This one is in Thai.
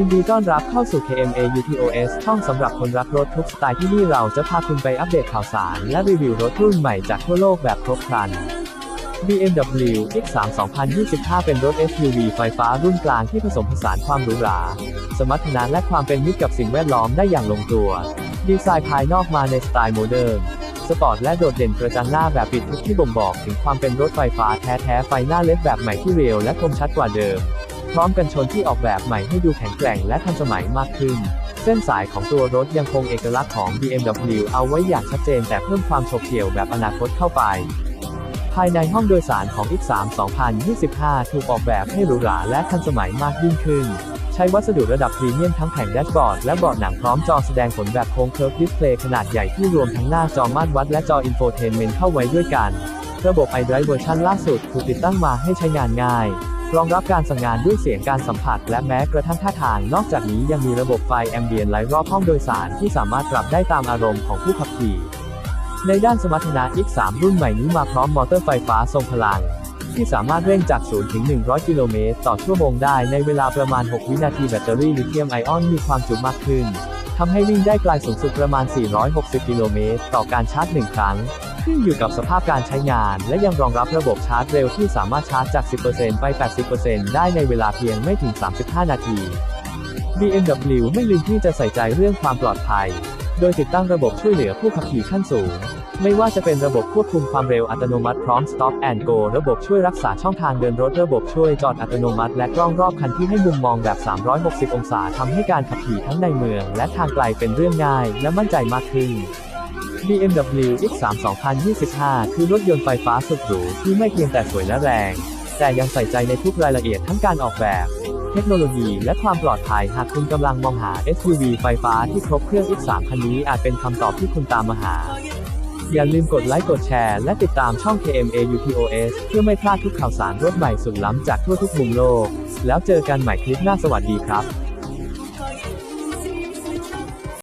ินดีต้อนรับเข้าสู่ KMA UTOS ช่องสำหรับคนรักรถทุกสไตล์ที่นี่เราจะพาคุณไปอัปเดตข่าวสาร และรีวิวรถรุ่นใหม่จากทั่วโลกแบบครบครัน BMW X3 2025 เป็นรถ SUV ไฟฟ้ารุ่นกลางที่ผสมผสานความหรูหรา สมรรถนะและความเป็นมิตรกับสิ่งแวดล้อมได้อย่างลงตัว ดีไซน์ภายนอกมาในสไตล์โมเดิร์น สปอร์ตและโดดเด่นกระจังหน้าแบบปิดทึบที่บ่งบอกถึงความเป็นรถไฟฟ้าแท้ๆ ไฟหน้าเล็ดแบบใหม่ที่เรียวและคมชัดกว่าเดิม พร้อมกันชนที่ออกแบบใหม่ให้ดูแข็งแกร่งและทันสมัยมากขึ้น เส้นสายของตัวรถยังคงเอกลักษณ์ของ BMW เอาไว้อย่างชัดเจนแต่เพิ่มความโฉบเฉี่ยวแบบอนาคตเข้าไป ภายในห้องโดยสารของ X3 2025 ถูกออกแบบให้หรูหราและทันสมัยมากยิ่งขึ้น ใช้วัสดุระดับพรีเมียมทั้งแผงแดชบอร์ดและเบาะหนังพร้อมจอแสดงผลแบบโค้งเคิร์ฟดิสเพลย์ขนาดใหญ่ที่รวมทั้งหน้าจอมาตรวัดและจออินโฟเทนเมนต์เข้าไว้ด้วยกัน ระบบ iDrive เวอร์ชันล่าสุดถูกติดตั้งมาให้ใช้งานง่าย รองรับการสั่งงานด้วยเสียงการสัมผัส และแม้กระทั่งท่าทาง นอกจากนี้ยังมีระบบไฟแอมเบียนไลท์รอบห้องโดยสารที่สามารถปรับได้ตามอารมณ์ของผู้ขับขี่ ในด้านสมรรถนะ X3 รุ่นใหม่นี้มาพร้อมมอเตอร์ไฟฟ้าทรงพลัง ที่สามารถเร่งจาก 0 ถึง 100 กิโลเมตรต่อชั่วโมงได้ในเวลาประมาณ 6 วินาทีแบตเตอรี่ลิเธียมไอออนมีความจุมากขึ้นทำให้วิ่งได้ไกลสูงสุดประมาณ 460 กิโลเมตรต่อการชาร์จ 1 ครั้งขึ้นอยู่กับสภาพการใช้งาน และยังรองรับระบบชาร์จเร็วที่สามารถชาร์จจาก 10%ไป 80%ได้ในเวลาเพียงไม่ถึง 35 นาที BMW ไม่ลืมที่จะใส่ใจเรื่องความปลอดภัย โดยติดตั้งระบบช่วยเหลือผู้ขับขี่ขั้นสูง ไม่ว่าจะเป็นระบบควบคุมความเร็วอัตโนมัติพร้อม Stop and Go ระบบช่วยรักษาช่องทางเดินรถ ระบบช่วยจอดอัตโนมัติ และกล้องรอบคันที่ให้มุมมองแบบ 360 องศาทำให้การขับขี่ทั้งในเมือง และทางไกลเป็นเรื่องง่าย และมั่นใจมากขึ้น BMW X3 2025 คือรถยนต์ไฟฟ้าสุดหรูที่ไม่เพียงแต่สวยและแรง แต่ยังใส่ใจในทุกรายละเอียดทั้งการออกแบบ เทคโนโลยีและความปลอดภัยหากคุณกำลังมองหา SUV ไฟฟ้าที่ครบเครื่อง X3 คันนี้อาจเป็นคำตอบที่คุณตามมาหา อย่าลืมกดไลค์กดแชร์และติดตามช่อง KMA UTOS เพื่อไม่พลาดทุกข่าวสารรถใหม่สุดล้ำจากทั่วทุกมุมโลก แล้วเจอกันใหม่คลิปหน้าสวัสดีครับ